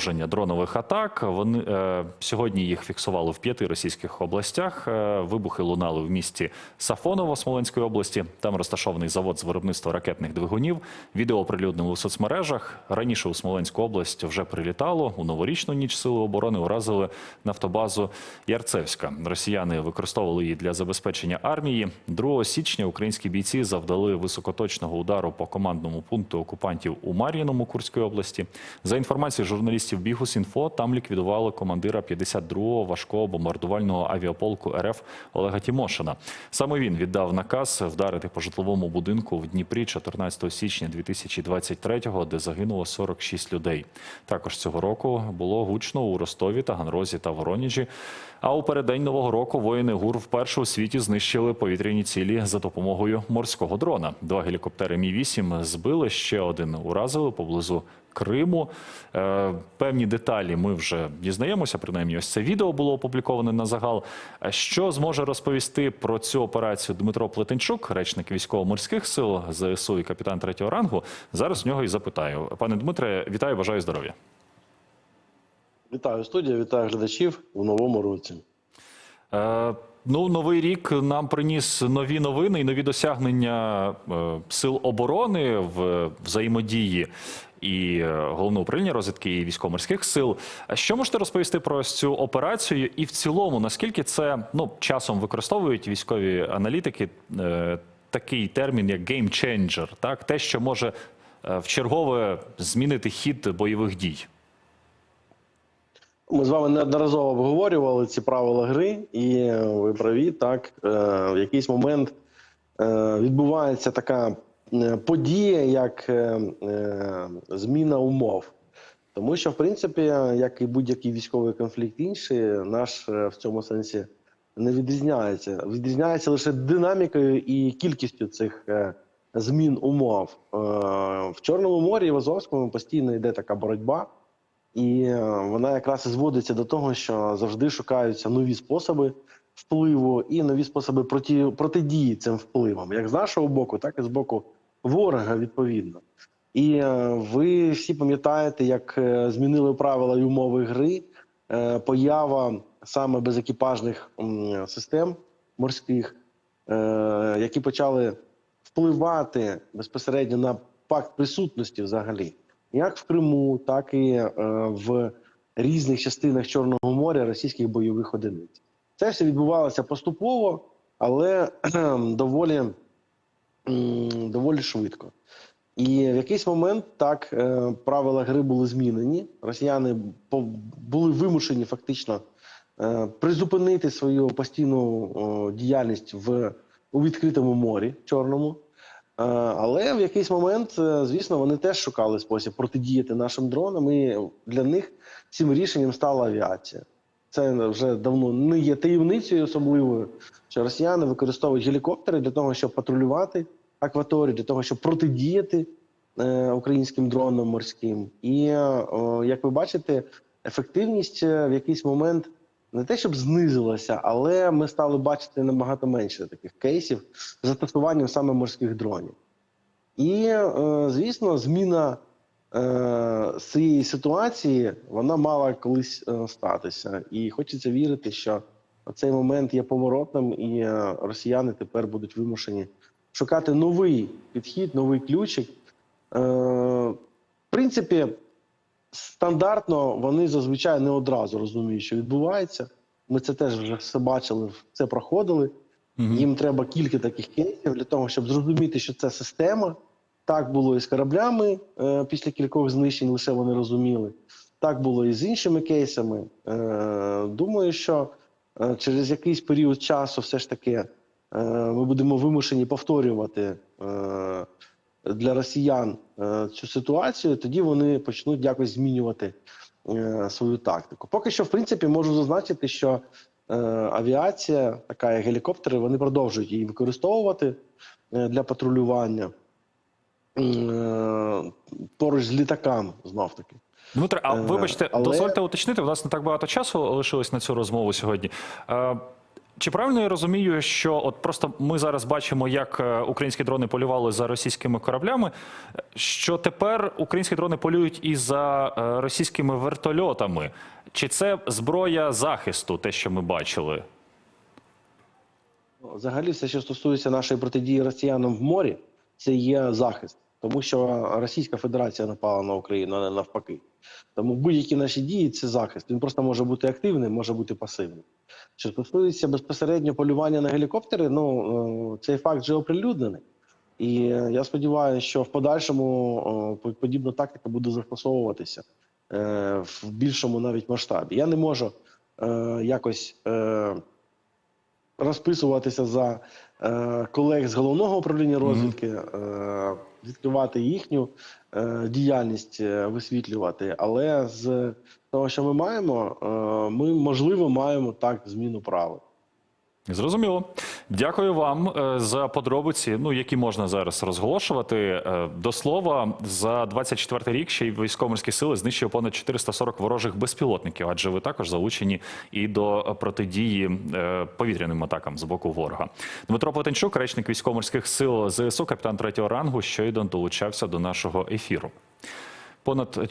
продовження дронових атак. Вони е, сьогодні їх фіксували в п'яти російських областях. Е, вибухи лунали в місті Сафоново Смоленської області. Там розташований завод з виробництва ракетних двигунів. Відео оприлюднили у соцмережах. Раніше у Смоленську область вже прилітало. У новорічну ніч сили оборони уразили нафтобазу Ярцевська. Росіяни використовували її для забезпечення армії. 2 січня українські бійці завдали високоточного удару по командному пункту окупантів у Мар'їному Курської області. За інформацією журналістів Бігус.Інфо, там ліквідували командира 52-го важкого бомбардувального авіаполку РФ Олега Тімошина. Саме він віддав наказ вдарити по житловому будинку в Дніпрі 14 січня 2023-го, де загинуло 46 людей. Також цього року було гучно у Ростові, Таганрозі та Вороніжі. А у переддень нового року воїни ГУР вперше у світі знищили повітряні цілі за допомогою морського дрона. Два гелікоптери Мі 8 збили ще один уразили поблизу Криму. Е, певні деталі ми вже дізнаємося. Принаймні, ось це відео було опубліковане на загал. Що зможе розповісти про цю операцію Дмитро Плетенчук, речник військово-морських сил ЗСУ і капітан третього рангу? Зараз в нього і запитаю. Пане Дмитре, вітаю, бажаю здоров'я. Вітаю студія, вітаю глядачів у новому році. Е, Ну, новий рік нам приніс нові новини і нові досягнення е, сил оборони в взаємодії і е, головного управління розвідки і військово-морських сил. Що можете розповісти про цю операцію? І в цілому, наскільки це ну часом використовують військові аналітики е, такий термін, як changer, так те, що може е, вчергове змінити хід бойових дій? Ми з вами неодноразово обговорювали ці правила гри, і е, ви праві, так е, в якийсь момент е, відбувається така подія, як е, е, зміна умов. Тому що, в принципі, як і будь-який військовий конфлікт інший, наш е, в цьому сенсі не відрізняється. Відрізняється лише динамікою і кількістю цих е, змін умов. Е, В Чорному морі і в Азовському постійно йде така боротьба. І е, вона якраз і зводиться до того, що завжди шукаються нові способи впливу і нові способи проти, протидії цим впливам, як з нашого боку, так і з боку ворога, відповідно. І е, ви всі пам'ятаєте, як е, змінили правила і умови гри, е, поява саме безекіпажних систем морських, які почали впливати безпосередньо на пакт присутності взагалі як в Криму, так і в різних частинах Чорного моря російських бойових одиниць. Це все відбувалося поступово, але доволі, доволі швидко. І в якийсь момент так е, правила гри були змінені. Росіяни були вимушені фактично е, призупинити свою постійну діяльність в у відкритому морі Чорному. Е, Але в якийсь момент, звісно, вони теж шукали спосіб протидіяти нашим дронам, і для них цим рішенням стала авіація. Це вже давно не є таємницею особливою, що росіяни використовують гелікоптери для того, щоб патрулювати акваторію, для того, щоб протидіяти е, українським дронам морським. І е, як ви бачите, ефективність е, в якийсь момент не те, щоб знизилася, але ми стали бачити набагато менше таких кейсів з застосуванням саме морських дронів. І, звісно, зміна цієї ситуації вона мала колись статися. І хочеться вірити, що цей момент є поворотним, і росіяни тепер будуть вимушені шукати новий підхід, новий ключик. Е, в принципі, стандартно вони зазвичай не одразу розуміють, що відбувається. Ми це теж вже все бачили, це проходили. Мгм. Їм треба кілька таких кейсів для того, щоб зрозуміти, що це система. Так було і з кораблями е, після кількох знищень, лише вони розуміли. Так було і з іншими кейсами. Е, думаю, що через якийсь період часу все ж таки ми будемо вимушені повторювати е, для росіян е, цю ситуацію. Тоді вони почнуть якось змінювати е, свою тактику. Поки що, в принципі, можу зазначити, що е, авіація, така як гелікоптери, вони продовжують її використовувати е, для патрулювання е, поруч з літаками, знов таки. Дмитре, а Е, вибачте, але- дозвольте уточнити, у нас не так багато часу лишилось на цю розмову сьогодні. Чи правильно я розумію, що от просто ми зараз бачимо, як е, українські дрони полювали за російськими кораблями, що тепер українські дрони полюють і за е, російськими вертольотами? Чи це зброя захисту, те, що ми бачили? Взагалі, все, що стосується нашої протидії росіянам в морі, це є захист, тому що Російська Федерація напала на Україну, а не навпаки. Тому будь-які наші дії це захист. Він просто може бути активним, може бути пасивним. Що стосується безпосередньо полювання на гелікоптери, ну е, цей факт вже оприлюднений. І е, я сподіваюся, що в подальшому подібна тактика буде застосовуватися е, в більшому навіть масштабі. Я не можу якось. Розписуватися за е, колег з головного управління розвідки, е, відкривати їхню е, діяльність, е, висвітлювати. Але з того, що ми маємо, е, ми можливо маємо так зміну правил. Зрозуміло. Дякую вам е, за подробиці, ну які можна зараз розголошувати. Е, До слова, за 24 рік ще й військово-морські сили знищили понад 440 ворожих безпілотників, адже ви також залучені і до протидії е, повітряним атакам з боку ворога. Дмитро Плетенчук, речник військово-морських сил ЗСУ, капітан третього рангу, щойно долучався до нашого ефіру. Понад